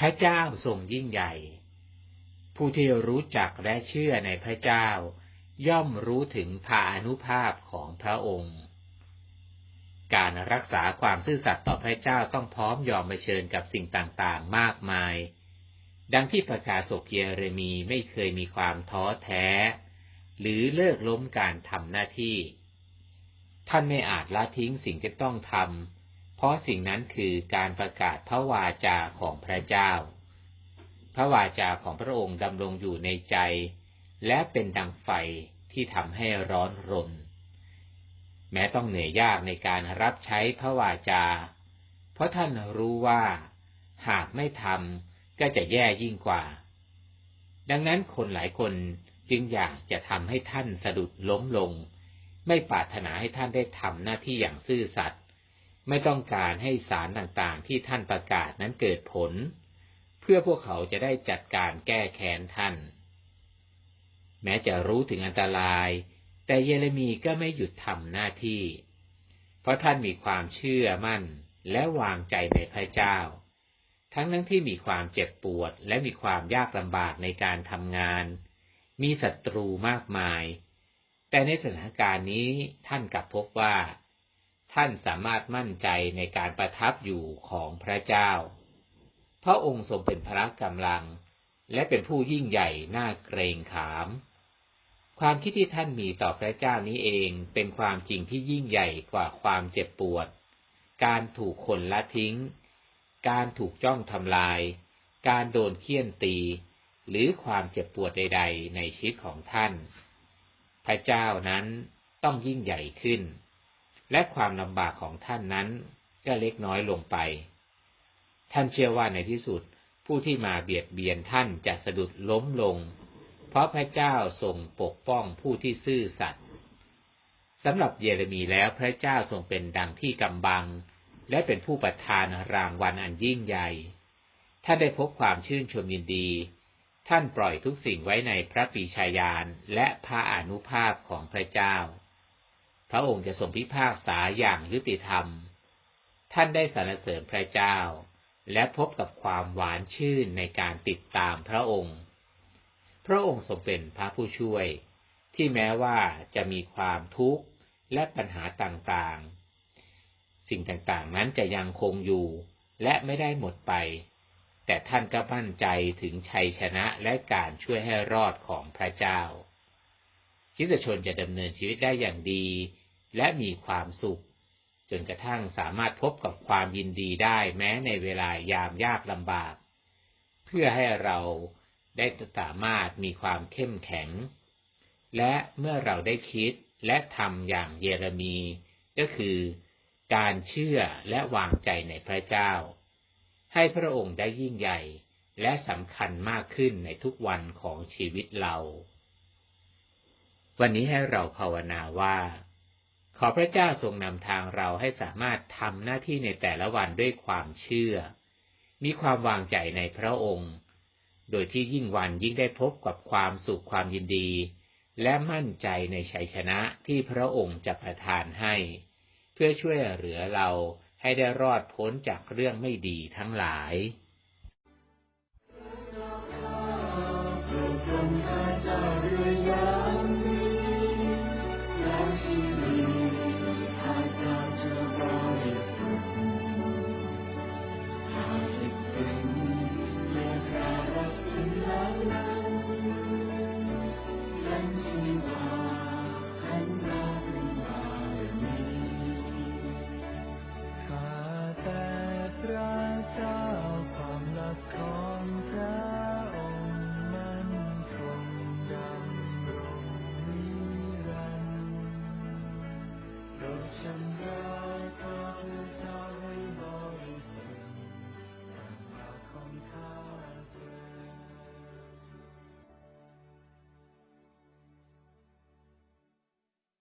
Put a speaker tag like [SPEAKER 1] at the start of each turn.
[SPEAKER 1] พระเจ้าทรงยิ่งใหญ่ ผู้ที่รู้จักและเชื่อในพระเจ้า ย่อมรู้ถึงภาอนุภาพของพระองค์ การรักษาความซื่อสัตย์ต่อพระเจ้าต้องพร้อมยอมเผชิญกับสิ่งต่างๆ มากมาย ดังที่ประกาศกเยเรมีไม่เคยมีความท้อแท้ หรือเลิกล้มการทำหน้าที่ ท่านไม่อาจละทิ้งสิ่งที่ต้องทำ เพราะสิ่งนั้นคือการประกาศพระวาจาของพระเจ้า พระวาจาของพระองค์ดำรงอยู่ในใจ และเป็นดังไฟที่ทำให้ร้อนรน แม้ต้องเหนื่อยยากในการรับใช้พระวาจา เพราะท่านรู้ว่า หากไม่ทำก็จะแย่ยิ่งกว่า ดังนั้นคนหลายคนจึงอยากจะทำให้ท่านสะดุดล้มลง ไม่ปรารถนาให้ท่านได้ทำหน้าที่อย่างซื่อสัตย์ ไม่ต้องการให้สารต่างๆ ที่ท่านประกาศนั้นเกิดผล เพื่อพวกเขาจะได้จัดการแก้แค้นท่าน แม้จะรู้ถึงอันตราย แต่เยเรมีก็ไม่หยุดทำหน้าที่ เพราะท่านมีความเชื่อมั่นและวางใจในพระเจ้า ทั้งนั้นที่มีความเจ็บปวดและมีความยากลำบากในการทำงาน มีศัตรูมากมาย แต่ในสถานการณ์นี้ท่านกลับพบว่า ท่านสามารถมั่นใจในการประทับอยู่ของพระเจ้า พระองค์ทรงเป็นพระกำลัง และเป็นผู้ยิ่งใหญ่น่าเกรงขาม ความคิดที่ท่านมีต่อพระเจ้านี้เองเป็นความจริงที่ยิ่งใหญ่กว่าความเจ็บปวด การถูกคนละทิ้ง การถูกจ้องทำลาย การโดนเคี่ยนตี หรือความเจ็บปวดใด ๆ ในชีวิตของท่าน พระเจ้านั้นต้องยิ่งใหญ่ขึ้น และความลำบากของท่านนั้นก็เล็กน้อยลงไป ท่านเชื่อว่าในที่สุดผู้ที่มาเบียดเบียนท่านจะสะดุดล้มลง เพราะพระเจ้าทรงปกป้องผู้ที่ซื่อสัตย์สำหรับเยเรมีแล้วพระเจ้าทรงเป็นดังที่กำบัง และเป็นผู้ประทานรางวัลอันยิ่งใหญ่ท่านได้พบความชื่นชมยินดี ท่านปล่อยทุกสิ่งไว้ในพระปีชายานและพระอนุภาพของพระเจ้า พระองค์จะทรงพิพากษาอย่างยุติธรรม ท่านได้สรรเสริญพระเจ้า และพบกับความหวานชื่นในการติดตามพระองค์ พระองค์ทรงเป็นพระผู้ช่วย ที่แม้ว่าจะมีความทุกข์และปัญหาต่างๆ สิ่งต่างๆนั้นจะยังคงอยู่ และไม่ได้หมดไป แต่ท่านก็มั่นใจถึงชัยชนะและการช่วยให้รอดของพระเจ้าคิสชนจะดำเนินชีวิตได้อย่างดี และมีความสุข จนกระทั่งสามารถพบกับความยินดีได้แม้ในเวลายามยากลำบาก เพื่อให้เราได้สามารถมีความเข้มแข็ง และเมื่อเราได้คิดและทำอย่างเยเรมี ก็คือการเชื่อและวางใจในพระเจ้า ให้พระองค์ได้ยิ่งใหญ่และสำคัญมากขึ้นในทุกวันของชีวิตเรา วันนี้ให้เราภาวนาว่า ขอพระเจ้าทรงนำทางเราให้สามารถทำหน้าที่ในแต่ละวันด้วยความเชื่อ มีความวางใจในพระองค์ โดยที่ยิ่งวันยิ่งได้พบกับความสุขความยินดี และมั่นใจในชัยชนะที่พระองค์จะประทานให้ เพื่อช่วยเหลือเราให้ได้รอดพ้นจากเรื่องไม่ดีทั้งหลาย